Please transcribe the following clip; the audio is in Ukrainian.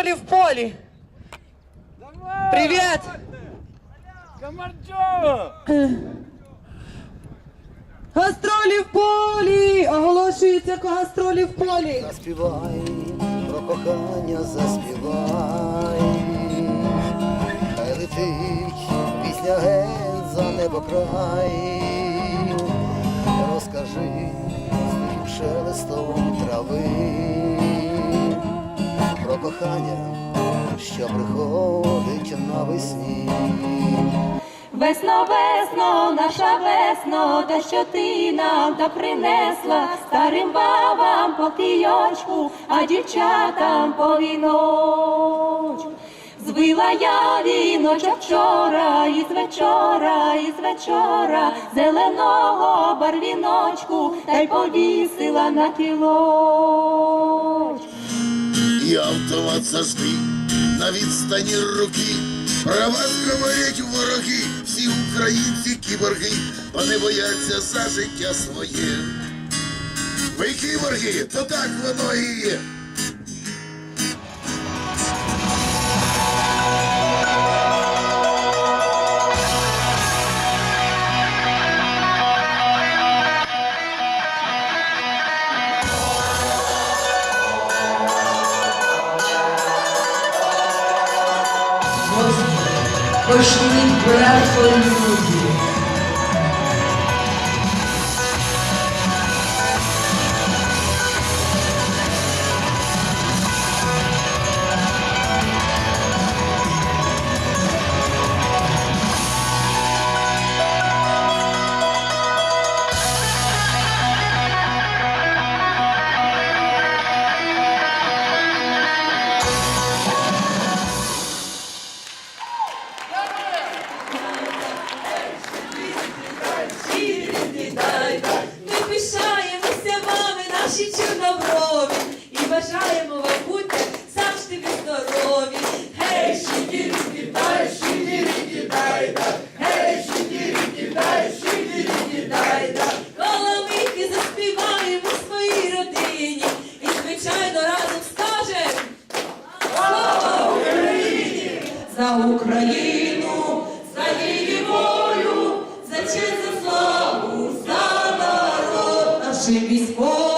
Гастролі в! Привіт! Комарчова! Гастролі в полі! Оголошується гастролі в полі. Заспівай, про кохання заспівай, хай летить пісня геть за небокрай, розкажи з шелестом трави, кохання, що приходить навесні. Весно, весно, наша весно, те, що ти нам та принесла, старим бабам по кійочку, а дівчатам по віночку. Звила я віночок вчора, із вечора, із вечора, зеленого барвіночку, та й повісила на кілочку. Автомат сожгли на відстані руки. Про вас говорять вороги, всі українці кіборги, вони бояться за життя своє. Ви кіборги, то так воно і є. pushing, grappling, наші чорноброві і бажаємо вам бути завжди здорові. Гей, шикірі, кидай, шикірі, кидай, да. Гей, шикірі, кидай, шикірі, кидай, да. Коломийки заспіваємо своїй родині і, звичайно, разом скажемо Слава Україні! За Україну, за її волю, за честь, за славу, за народ нашим військовим.